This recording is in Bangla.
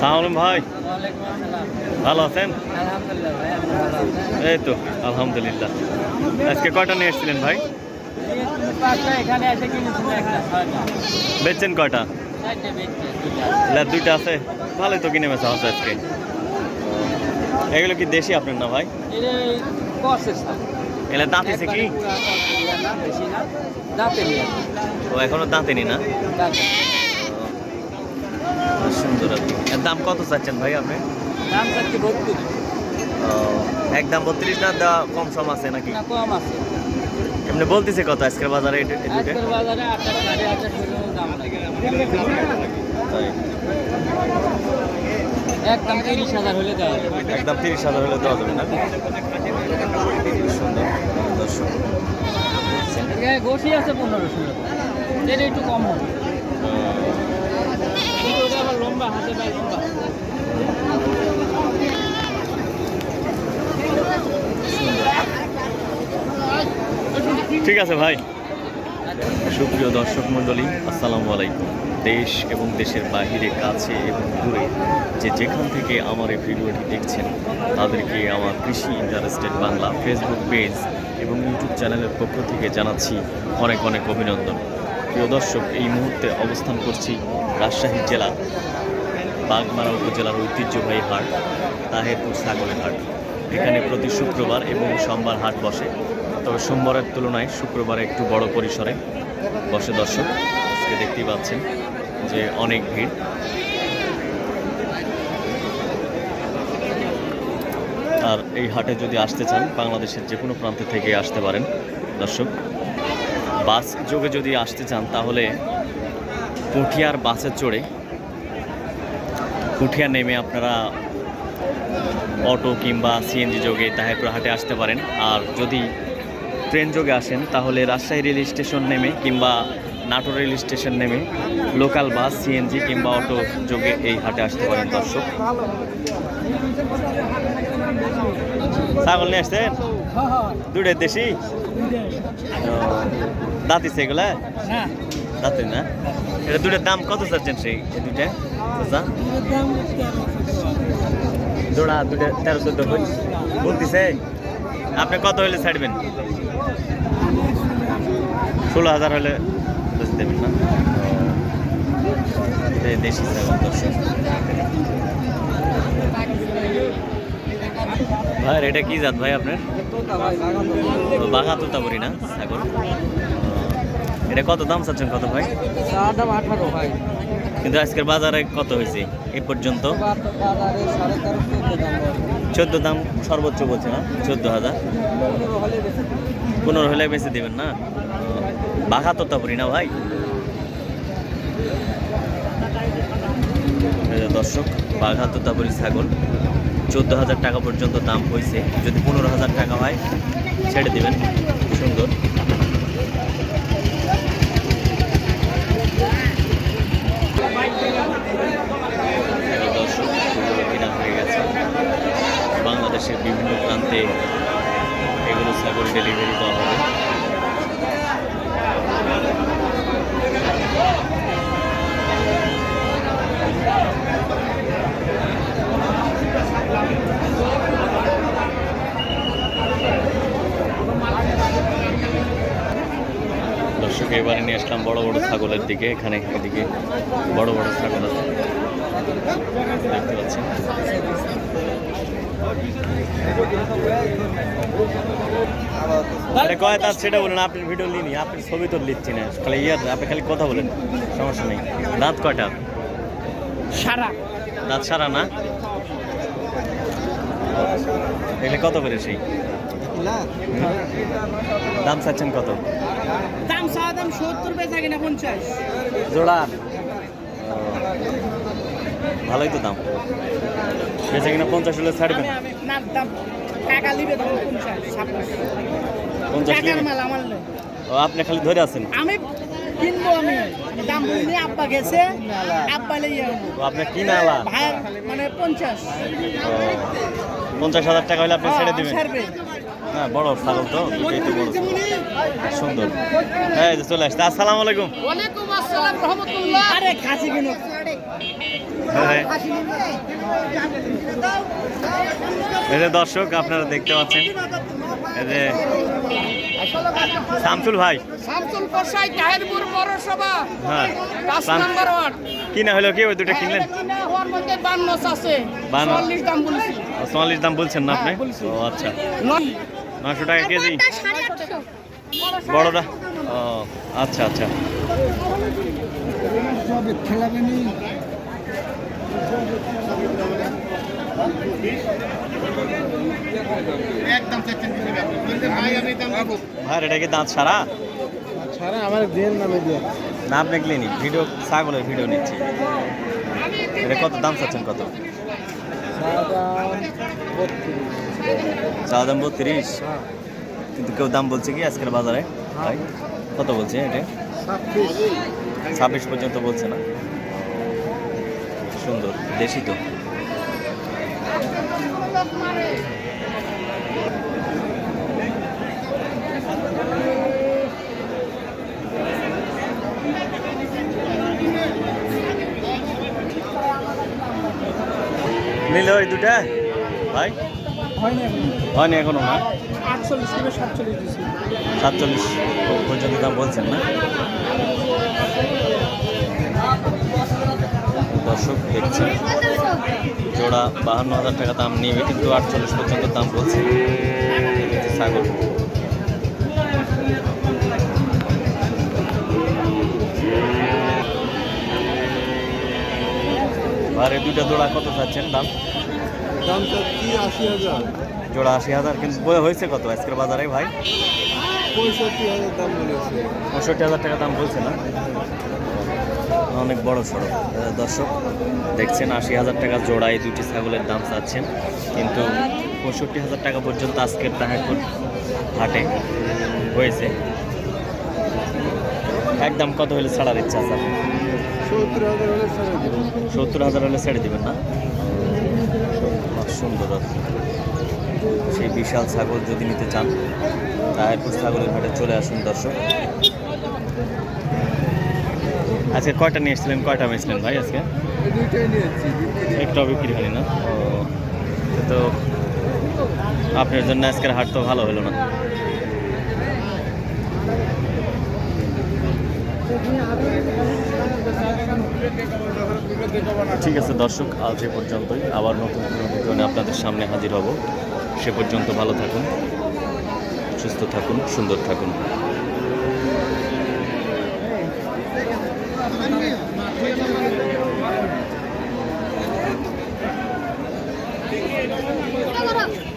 সালাম ভাই। ভালো আছেন? আছি। এই তো আলহামদুলিল্লাহ। আজকে কয়টা নিয়ে এসেছিলেন ভাই? বেচছেন কয়টা? দুইটা আছে। ভালোই তো কিনে বেচা হচ্ছে আজকে। এগুলো কি দেশি আপনার না ভাই? এলে দাঁতিছে কি? ও এখনও দাঁতেনি না? সুন্দর এর দাম কত চাচ্ছেন ভাই আপনি? দাম চাচ্ছি বত্রিশ। একদম বত্রিশ না দেওয়া কম সম আছে নাকি? কম আছে। এমনি বলতেছে কত আজকের বাজারে। একদম তিরিশ হাজার হলে দেওয়া যাবে। একদম তিরিশ হাজার হলে দেওয়া যাবে না? সুন্দর দর্শক গোসি আছে পনেরো ষোলো এটা একটু কম হবে। লম্বা, হাতে লম্বা। ঠিক আছে ভাই। সুপ্রিয় দর্শক মণ্ডলী, আসসালামু আলাইকুম। দেশ এবং দেশের বাহিরে, কাছে এবং দূরে যে যেখান থেকে আমার এই ভিডিওটি দেখছেন, তাদেরকে আমার কৃষি ইন্টারেস্টেড বাংলা ফেসবুক পেজ এবং ইউটিউব চ্যানেলের পক্ষ থেকে জানাচ্ছি অনেক অনেক অভিনন্দন। প্রিয় দর্শক, এই মুহূর্তে অবস্থান করছি রাজশাহী জেলার বাগমারা উপজেলার ঐতিহ্যবাহী হাট, তাহেরপুর ছাগলের হাট। এখানে প্রতি শুক্রবার এবং সোমবার হাট বসে। তবে সোমবারের তুলনায় শুক্রবারে একটু বড় পরিসরে বসে দর্শক। আজকে দেখতেই পাচ্ছেন যে অনেক ভিড়। আর এই হাটে যদি আসতে চান, বাংলাদেশের যে কোনো প্রান্ত থেকে আসতে পারেন দর্শক। বাস যোগে যদি আসতে চান, তাহলে পুঠিয়ার বাসে চড়ে পুঠিয়া নেমে আপনারা অটো কিংবা সিএনজি যোগে তাহেরপুর হাটে আসতে পারেন। আর যদি ট্রেন যোগে আসেন তাহলে রাজশাহী রেল স্টেশন নেমে কিংবা নাটোর রেল স্টেশন নেমে লোকাল বাস সিএনজি কিংবা অটো যোগে এই হাটে আসতে পারেন দর্শক। ছাগল নিয়ে আসছেন? দুটোই দেশি? দাঁতিছে এগুলা? দাঁতে না। এটা দুটোর দাম কত চাচ্ছেন সেই দুইটা? চাচা? জোড়া দুটো তেরো চোদ্দ কই বলতেছে, আপনি কত হলে ছাড়বেন? ষোলো হাজার হলে বেচে দেবেন না। দেশি ভাই এটা কি জাত ভাই আপনার? বাঘা তোতাবরি না, ছাগল? এটা কত দাম চাচ্ছেন কত ভাই? দাম আঠারো ভাই। কিন্তু আজকের বাজারে কত হয়েছে এ পর্যন্ত? চোদ্দ দাম সর্বোচ্চ বলছে না? চোদ্দ হাজার। পনেরো হলে বেশি দেবেন না? বাঘা তোতাপুরি না ভাই। দর্শক বাঘা তোতাপুরি ছাগল। চোদ্দ হাজার টাকা পর্যন্ত দাম হয়েছে। যদি পনেরো হাজার টাকা হয় ছেড়ে দেবেন। সুন্দর এই যে দর্শক এগুলো কেনা হয়ে গেছে বাংলাদেশের বিভিন্ন প্রান্তে এগুলো ছাগল ডেলিভারি দেওয়া হবে। দর্শক, এবারে নিয়ে আসলাম বড় বড় ছাগলের দিকে। এখানে এদিকে বড় বড় ছাগল আছে। দেখতে পাচ্ছেন? আরে কয় দাঁত সেটা বলেন আপনি ভিডিও নিনি আপনি ছবি তো লিখছি না। খালি ইয়ার আপনি খালি কথা বলেন সমস্যা নেই। দাঁত কয়টা? সারা। দাঁত সারা না? এগুলো কত করে সেই? দাম চাচ্ছেন কত? দাম দাম সত্তর বেচা কিনা পঞ্চাশ। জোড়া? ভালোই তো দাম। বেঁচে কিনা পঞ্চাশ হলে ছাড়বেন? পঞ্চাশ। ও আপনি খালি ধরে আছেন? আমি কিনবো আমি। দাম বলিনি আব্বা গেছে আব্বা লিয়ে ও আপনি কি নালা ভাইয়ের মানে পঞ্চাশ। পঞ্চাশ হাজার টাকা হলে আপনি ছেড়ে দিবেন? হ্যাঁ বড় ছাগল তো দুটোই তো বড় সুন্দর। এই যে চলে আসছে। আসসালামু আলাইকুম। ওয়ালাইকুম আসসালাম রহমতুল্লাহ। আরে খাসি কিনো। হ্যাঁ। এই যে দর্শক আপনারা দেখতে পাচ্ছেন। এই যে শামসুল ভাই। শামসুল কোসাই তাহেরপুর পৌরসভা। হ্যাঁ। পাঁচ নম্বর ওয়ার্ড কিনা হলো কি? ওই দুটো কিনলেন? কিনা হওয়ার মধ্যে বান্নস আছে। বান্ন। চল্লিশ দাম বলেছি। চুয়াল্লিশ দাম বলছেন না আপনি? হ্যাঁ, ও আচ্ছা। নশো টাকা কেজি। বড়টা ও আচ্ছা আচ্ছা। ভাই এটা কি দাঁত সারা সারা আমার দেন নামে দিয়ে। ভিডিও ছাগলের ভিডিও নিচ্ছি। এটা কত দাম চাচ্ছেন কত? চা দাম বত্রিশ। কিন্তু কেউ দাম বলছে কি আজকের বাজারে? কত বলছে এটা? ছাব্বিশ পর্যন্ত বলছে না? সুন্দর দেশি তো। নিলে ওই দুটা? ভাই? হয়নি এখনও। না? সাতচল্লিশ পর্যন্ত দাম বলছেন না? দর্শক দেখছেন। জোড়া বাহান্ন হাজার টাকা দাম নিবে কিন্তু আটচল্লিশ পর্যন্ত দাম বলছে। ছাগল। আর এই দুইটা জোড়া কত চাচ্ছেন দাম? দাম চাচ্ছি আশি হাজার। জোড়া আশি হাজার কিন্তু বই হয়েছে কত আজকের বাজারে ভাই? পঁয়ষট্টি হাজার দাম বলেছে। পঁয়ষট্টি হাজার টাকা দাম বলছে না? অনেক বড় সড়ক। দর্শক দেখছেন আশি হাজার টাকা জোড়ায় দুটি ছাগলের দাম চাচ্ছেন। কিন্তু পঁয়ষট্টি হাজার টাকা পর্যন্ত আজকের তাহারপুর হাটে হয়েছে। একদম কত হলে ছাড়ার ইচ্ছা আছে? সত্তর হাজার হলে ছেড়ে দেবেন না? সুন্দর। সেই বিশাল ছাগল যদি নিতে চান তাহেরপুর ছাগলের হাটে চলে আসুন দর্শক। আজকে কয়টা নিয়ে এসেছিলেন? কয়টা বেচলেন ভাই আজকে? একটাও বিক্রি হয়নি না? ও, তো আপনার জন্য আজকের হাট তো ভালো হলো না। ঠিক আছে দর্শক, আজ এ পর্যন্তই। আবার নতুন কোনো আপনাদের সামনে হাজির হব। সে পর্যন্ত ভালো থাকুন, সুস্থ থাকুন, সুন্দর থাকুন। Thank you.